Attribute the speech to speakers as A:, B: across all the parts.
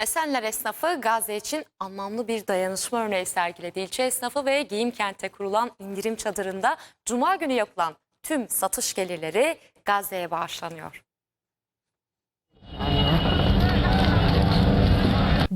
A: Esenler esnafı Gazze için anlamlı bir dayanışma örneği sergiledi. İlçe esnafı ve giyim kente kurulan indirim çadırında Cuma günü yapılan tüm satış gelirleri Gazze'ye bağışlanıyor.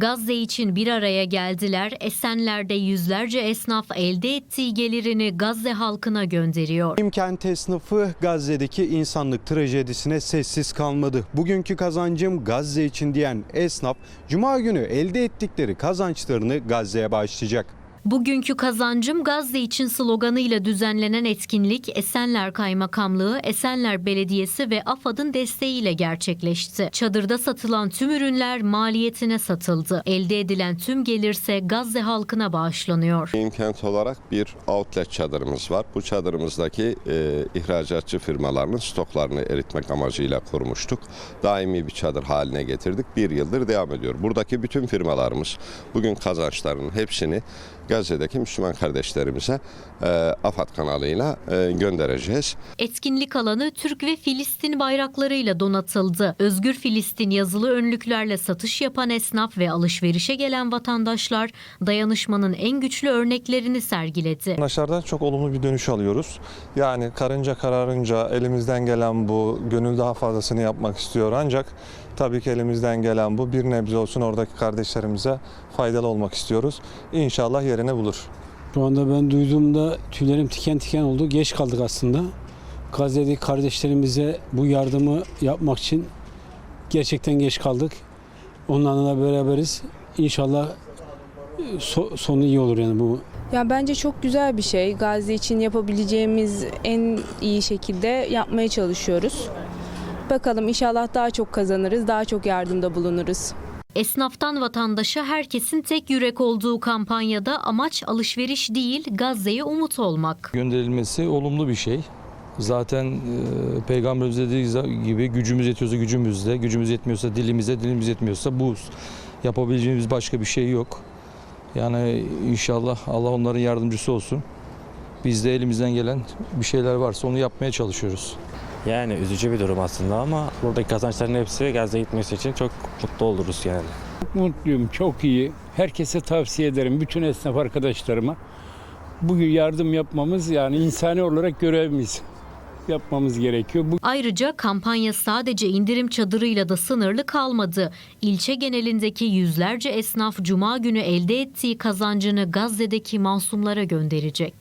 B: Gazze için bir araya geldiler. Esenler'de yüzlerce esnaf elde ettiği gelirini Gazze halkına gönderiyor.
C: İmkent esnafı Gazze'deki insanlık trajedisine sessiz kalmadı. Bugünkü kazancım Gazze için diyen esnaf Cuma günü elde ettikleri kazançlarını Gazze'ye bağışlayacak.
B: Bugünkü kazancım Gazze için sloganıyla düzenlenen etkinlik Esenler Kaymakamlığı, Esenler Belediyesi ve AFAD'ın desteğiyle gerçekleşti. Çadırda satılan tüm ürünler maliyetine satıldı. Elde edilen tüm gelirse Gazze halkına bağışlanıyor.
D: İmkent olarak bir outlet çadırımız var. Bu çadırımızdaki e, ihracatçı firmalarının stoklarını eritmek amacıyla kurmuştuk. Daimi bir çadır haline getirdik. Bir yıldır devam ediyor. Buradaki bütün firmalarımız bugün kazançlarının hepsini Gazze'deki Müslüman kardeşlerimize e, AFAD kanalıyla e, göndereceğiz.
B: Etkinlik alanı Türk ve Filistin bayraklarıyla donatıldı. Özgür Filistin yazılı önlüklerle satış yapan esnaf ve alışverişe gelen vatandaşlar dayanışmanın en güçlü örneklerini sergiledi.
E: Vatandaşlardan çok olumlu bir dönüş alıyoruz. Yani karınca kararınca elimizden gelen bu, gönül daha fazlasını yapmak istiyor. Ancak tabii ki elimizden gelen bu bir nebze olsun oradaki kardeşlerimize faydalı olmak istiyoruz. İnşallah yerini bulur.
F: Şu anda ben duyduğumda tüylerim tiken tiken oldu. Geç kaldık aslında. Gazze'deki kardeşlerimize bu yardımı yapmak için gerçekten geç kaldık. Onlarla da beraberiz. İnşallah e, so- sonu iyi olur yani bu
G: Ya bence çok güzel bir şey. Gazze için yapabileceğimiz en iyi şekilde yapmaya çalışıyoruz. Bakalım inşallah daha çok kazanırız, daha çok yardımda bulunuruz.
B: Esnaftan vatandaşa herkesin tek yürek olduğu kampanyada amaç alışveriş değil Gazze'ye umut olmak.
H: gönderilmesi olumlu bir şey. Zaten e, Peygamberimiz dediği gibi gücümüz yetiyorsa gücümüzde, gücümüz yetmiyorsa dilimize, dilimiz yetmiyorsa bu. Yapabileceğimiz başka bir şey yok. Yani inşallah Allah onların yardımcısı olsun. Biz de elimizden gelen bir şeyler varsa onu yapmaya çalışıyoruz.
I: Yani üzücü bir durum aslında ama buradaki kazançların hepsi Gazze'ye gitmesi için çok mutlu oluruz yani.
J: Çok mutluyum, çok iyi. Herkese tavsiye ederim, bütün esnaf arkadaşlarıma. Bugün yardım yapmamız yani insani olarak görevimiz. Yapmamız gerekiyor. Bu
B: Ayrıca kampanya sadece indirim çadırıyla da sınırlı kalmadı. İlçe genelindeki yüzlerce esnaf cuma günü elde ettiği kazancını Gazze'deki masumlara gönderecek.